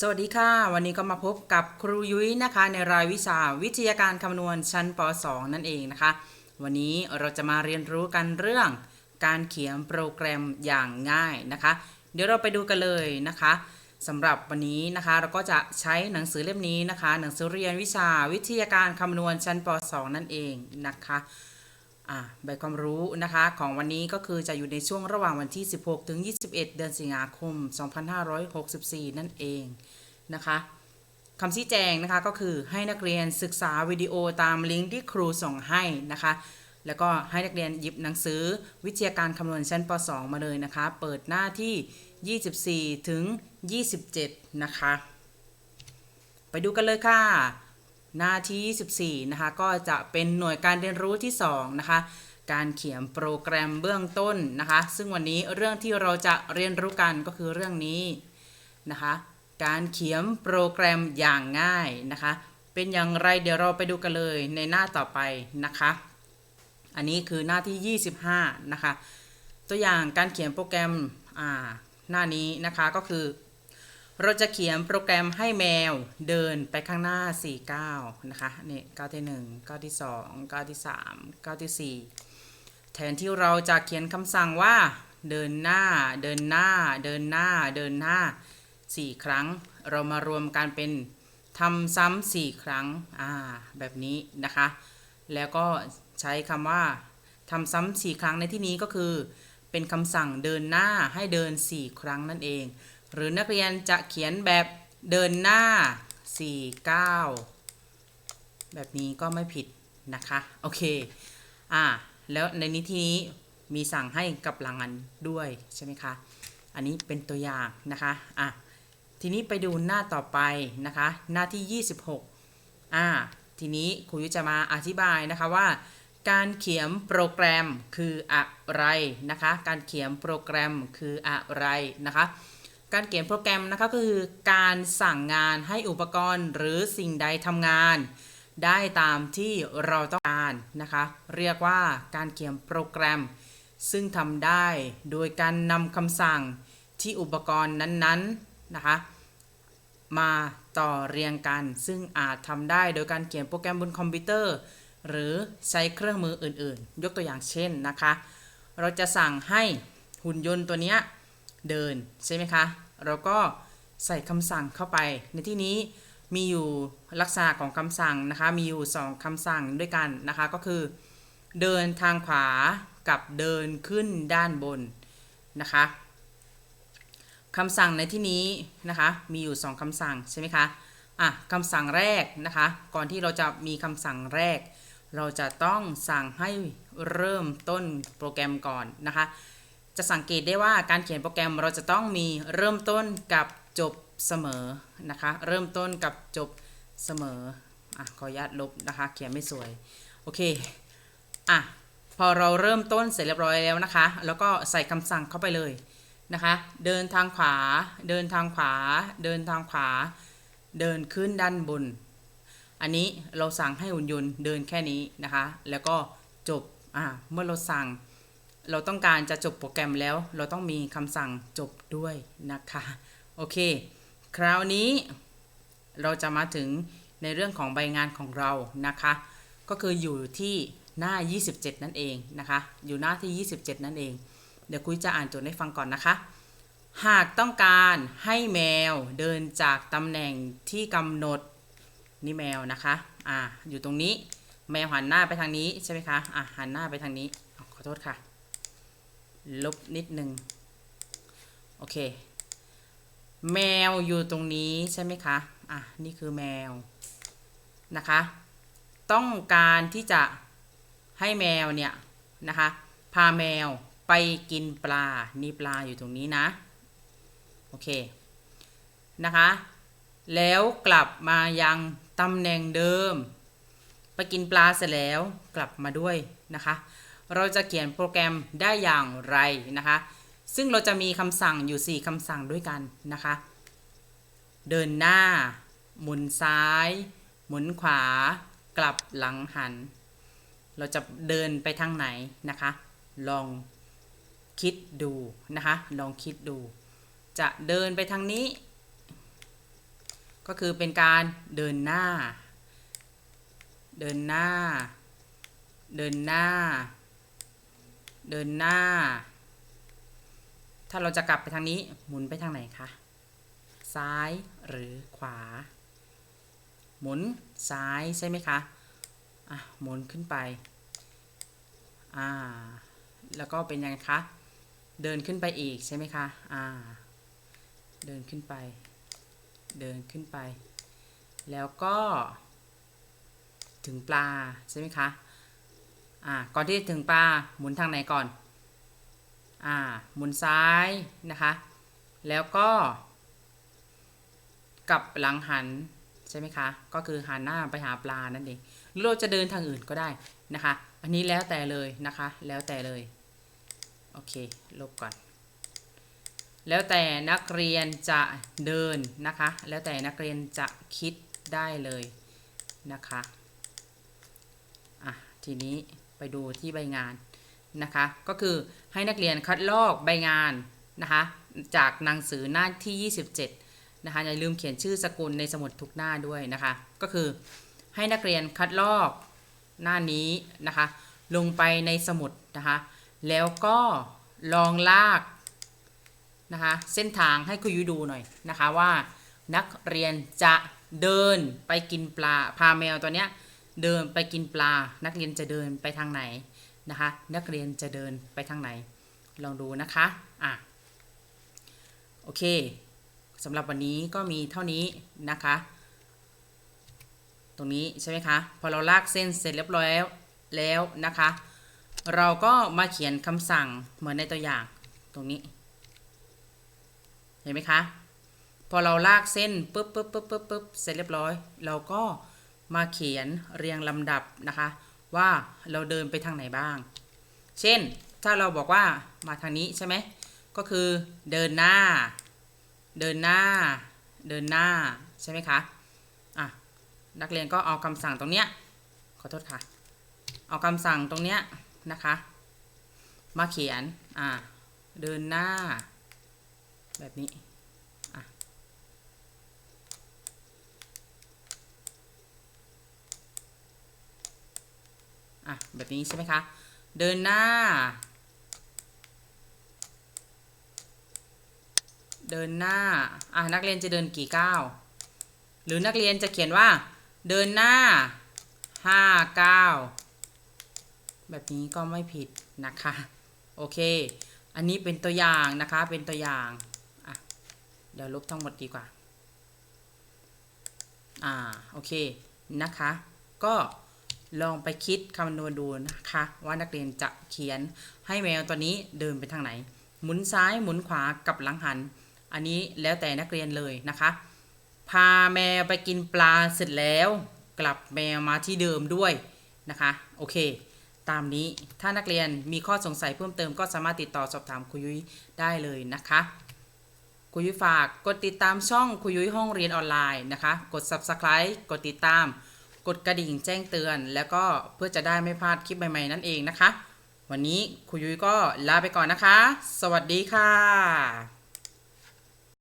สวัสดีค่ะ วันนี้ก็มาพบกับครูยุ้ยนะคะ ในรายวิชาวิทยาการคำนวณชั้นป .2 นั่นเองนะคะ วันนี้เราจะมาเรียนรู้กันเรื่องการเขียนโปรแกรมอย่างง่ายนะคะ เดี๋ยวเราไปดูกันเลยนะคะสำหรับวันนี้นะคะ เราก็จะใช้หนังสือเล่มนี้นะคะ หนังสือเรียนวิชาวิทยาการคำนวณชั้นป .2 นั่นเองนะคะ ใบความรู้นะคะของวันนี้ก็คือจะอยู่ในช่วงระหว่างวันที่ 16 ถึง 21 เดือนสิงหาคม 2564 นั่นเองนะคะคำชี้แจงนะคะก็คือให้นักเรียนศึกษาวิดีโอตามลิงก์ที่ครูส่งให้นะคะ แล้วก็ให้นักเรียนหยิบหนังสือวิทยาการคำนวณชั้นป .2 มาเลยนะคะ เปิดหน้าที่ 24 ถึง 27 นะคะ ไปดูกันเลยค่ะ หน้าที่24นะคะ ก็จะเป็นหน่วยการเรียนรู้ที่ 2 นะคะ การเขียนโปรแกรมเบื้องต้นนะคะ ซึ่งวันนี้เรื่องที่เราจะเรียนรู้กันก็คือเรื่องนี้นะคะ การเขียนโปรแกรมอย่างง่ายนะคะ เป็นอย่างไรเดี๋ยวเราไปดูกันเลยในหน้าต่อไปนะคะ อันนี้คือหน้าที่ 25 นะคะ ตัวอย่างการเขียนโปรแกรมอ่าหน้านี้นะคะก็คือ เราจะเขียนโปรแกรมให้แมวเดินไปข้างหน้า4ก้าวนะคะนี่ก้าวที่ 1 ก้าวที่ 2 ก้าวที่ 3 ก้าวที่ 4 แทนที่เราจะเขียนคำสั่งว่า เดินหน้า เดินหน้า เดินหน้า เดินหน้า 4 ครั้ง เรามารวมกันเป็นทำซ้ำ4ครั้งอ่าแบบนี้นะคะ แล้วก็ใช้คำว่าทำซ้ำ4ครั้งในที่นี้ก็คือ เป็นคำสั่งเดินหน้าให้เดิน 4 ครั้งนั่นเอง หรือนักเรียนจะเขียนแบบเดินหน้า 4 9 แบบนี้ก็ไม่ผิดนะคะ โอเค อ่า แล้วในนี้ที่นี้มีสั่งให้กับหลังอันด้วยใช่ไหมคะ อันนี้เป็นตัวอย่างนะคะ อะ ทีนี้ไปดูหน้าต่อไปนะคะ หน้าที่ 26 อ่า ทีนี้ครูยุจะมาอธิบายนะคะว่า การเขียนโปรแกรมคืออะไรนะคะ การเขียนโปรแกรมคืออะไรนะคะ การเขียนโปรแกรมนะคะก็คือการสั่งงานให้อุปกรณ์หรือสิ่งใดทำงาน ได้ตามที่เราต้องการนะคะ เรียกว่าการเขียนโปรแกรม ซึ่งทำได้โดยการนำคำสั่งที่อุปกรณ์นั้นๆนะคะมาต่อเรียงกัน ซึ่งอาจทำได้โดยการเขียนโปรแกรมบนคอมพิวเตอร์ หรือใช้เครื่องมืออื่นๆ ยกตัวอย่างเช่นนะคะ เราจะสั่งให้หุ่นยนต์ตัวเนี้ย เดินใช่ไหมคะเราก็ใส่คำสั่งเข้าไป ในที่นี้มีอยู่ลักษณะของคำสั่งนะคะ มีอยู่ 2คำสั่งด้วยกันนะคะ ก็คือ เดินทางขวากับเดินขึ้นด้านบนนะคะคำสั่งในที่นี้นะคะ มีอยู่ 2คำสั่งใช่ไหมคะอะคำสั่งแรกนะคะ ก่อนที่เราจะมีคำสั่งแรก เราจะต้องสั่งให้เริ่มต้นโปรแกรมก่อนนะคะ จะสังเกตได้ว่าการเขียนโปรแกรมเราจะต้องมีเริ่มต้นกับจบเสมอนะคะ เริ่มต้นกับจบเสมออะขออนุญาตลบนะคะ เขียนไม่สวย โอเคอะพอเราเริ่มต้นเสร็จเรียบร้อยแล้วนะคะ แล้วก็ใส่คำสั่งเข้าไปเลยนะคะ เดินทางขวา เดินทางขวา เดินทางขวา เดินขึ้นด้านบน อันนี้เราสั่งให้หุ่นยนต์เดินแค่นี้นะคะ แล้วก็จบอ่าเมื่อเราสั่ง เราต้องการจะจบโปรแกรมแล้ว เราต้องมีคำสั่งจบด้วยนะคะ โอเค คราวนี้เราจะมาถึงในเรื่องของใบงานของเรานะคะ ก็คืออยู่ที่หน้า 27 นั่นเองนะคะ อยู่หน้าที่ 27 นั่นเอง เดี๋ยวคุยจะอ่านโจทย์ให้ฟังก่อนนะคะ หากต้องการให้แมวเดินจากตำแหน่งที่กำหนดนี่แมวนะคะ อ่า อยู่ตรงนี้ แมวหันหน้าไปทางนี้ใช่ไหมคะ อะหันหน้าไปทางนี้ ขอโทษค่ะ ลบนิดนึง โอเค แมวอยู่ตรงนี้ใช่ไหมคะ อะ นี่คือแมวนะคะ ต้องการที่จะให้แมวเนี่ยนะคะ พาแมวไปกินปลา นี่ปลาอยู่ตรงนี้นะ โอเค นะคะ แล้วกลับมายังตำแหน่งเดิม ไปกินปลาเสร็จแล้วกลับมาด้วยนะคะ เราจะเขียนโปรแกรมได้อย่างไรนะคะ ซึ่งเราจะมีคำสั่งอยู่ 4คำสั่งด้วยกันนะคะ เดินหน้า หมุนซ้าย หมุนขวา กลับหลังหัน เราจะเดินไปทางไหนนะคะ ลองคิดดูนะคะ ลองคิดดู จะเดินไปทางนี้ ก็คือเป็นการเดินหน้า เดินหน้า เดินหน้า เดินหน้า ถ้าเราจะกลับไปทางนี้หมุนไปทางไหนคะ ซ้ายหรือขวา หมุนซ้ายใช่ไหมคะ อะ หมุนขึ้นไป อ่า แล้วก็เป็นยังไงคะ เดินขึ้นไปอีกใช่ไหมคะ อ่า เดินขึ้นไป เดินขึ้นไป แล้วก็ ถึงปลาใช่ไหมคะ อ่าก่อนที่จะถึงปลาหมุนทางไหนก่อนอ่าหมุนซ้ายนะคะ แล้วก็กลับหลังหันใช่ไหมคะ ก็คือหันหน้าไปหาปลานั่นเองหรือเราจะเดินทางอื่นก็ได้นะคะ อันนี้แล้วแต่เลยนะคะ แล้วแต่เลย โอเค ลบก่อน แล้วแต่นักเรียนจะเดินนะคะ แล้วแต่นักเรียนจะคิดได้เลยนะคะ อะ ทีนี้ ไปดูที่ใบงานนะคะ ก็คือให้นักเรียนคัดลอกใบงานนะคะจากหนังสือหน้าที่ 27 นะคะอย่าลืมเขียนชื่อสกุลในสมุดทุกหน้าด้วยนะคะ ก็คือให้นักเรียนคัดลอกหน้านี้นะคะ ลงไปในสมุดนะคะ แล้วก็ลองลากนะคะเส้นทางให้คุณยุดูหน่อยนะคะว่านักเรียนจะเดินไปกินปลาพาแมวตัวเนี้ย เดินไปกินปลา นักเรียนจะเดินไปทางไหนนะคะ นักเรียนจะเดินไปทางไหน ลองดูนะคะอะโอเคสำหรับวันนี้ก็มีเท่านี้นะคะ ตรงนี้ใช่ไหมคะพอเราลากเส้นเสร็จเรียบร้อยแล้วแล้วนะคะ เราก็มาเขียนคำสั่งเหมือนในตัวอย่างตรงนี้ เห็นไหมคะ พอเราลากเส้นปุ๊บปุ๊บปุ๊บปุ๊บปุ๊บเสร็จเรียบร้อย เราก็ มาเขียนเรียงลำดับนะคะ ว่าเราเดินไปทางไหนบ้าง เช่น ถ้าเราบอกว่ามาทางนี้ใช่ไหมก็คือเดินหน้า เดินหน้า เดินหน้าใช่ไหมคะอะนักเรียนก็เอาคำสั่งตรงเนี้ยขอโทษค่ะ เอาคำสั่งตรงเนี้ยนะคะ มาเขียนอะเดินหน้า แบบนี้ อะแบบนี้ใช่ไหมคะ เดินหน้า เดินหน้าอะนักเรียนจะเดินกี่ก้าวหรือนักเรียนจะเขียนว่า เดินหน้าห้าก้าวแบบนี้ก็ไม่ผิดนะคะ โอเค อันนี้เป็นตัวอย่างนะคะเป็นตัวอย่างอะเดี๋ยวลบทั้งหมดดีกว่า อ่า โอเค นะคะ ก็ ลองไปคิดคำนวณดูนะคะ ว่านักเรียนจะเขียนให้แมวตัวนี้เดินไปทางไหน หมุนซ้ายหมุนขวากับหลังหัน อันนี้แล้วแต่นักเรียนเลยนะคะ พาแมวไปกินปลาเสร็จแล้ว กลับแมวมาที่เดิมด้วยนะคะ โอเค ตามนี้ถ้านักเรียนมีข้อสงสัยเพิ่มเติมก็สามารถติดต่อสอบถามครูยุ้ยได้เลยนะคะครูยุ้ยฝากกดติดตามช่องครูยุ้ยห้องเรียนออนไลน์นะคะ กด subscribe กดติดตาม กดกระดิ่งแจ้งเตือน แล้วก็เพื่อจะได้ไม่พลาดคลิปใหม่ๆนั่นเองนะคะ วันนี้ครูยุ้ยก็ลาไปก่อนนะคะ สวัสดีค่ะ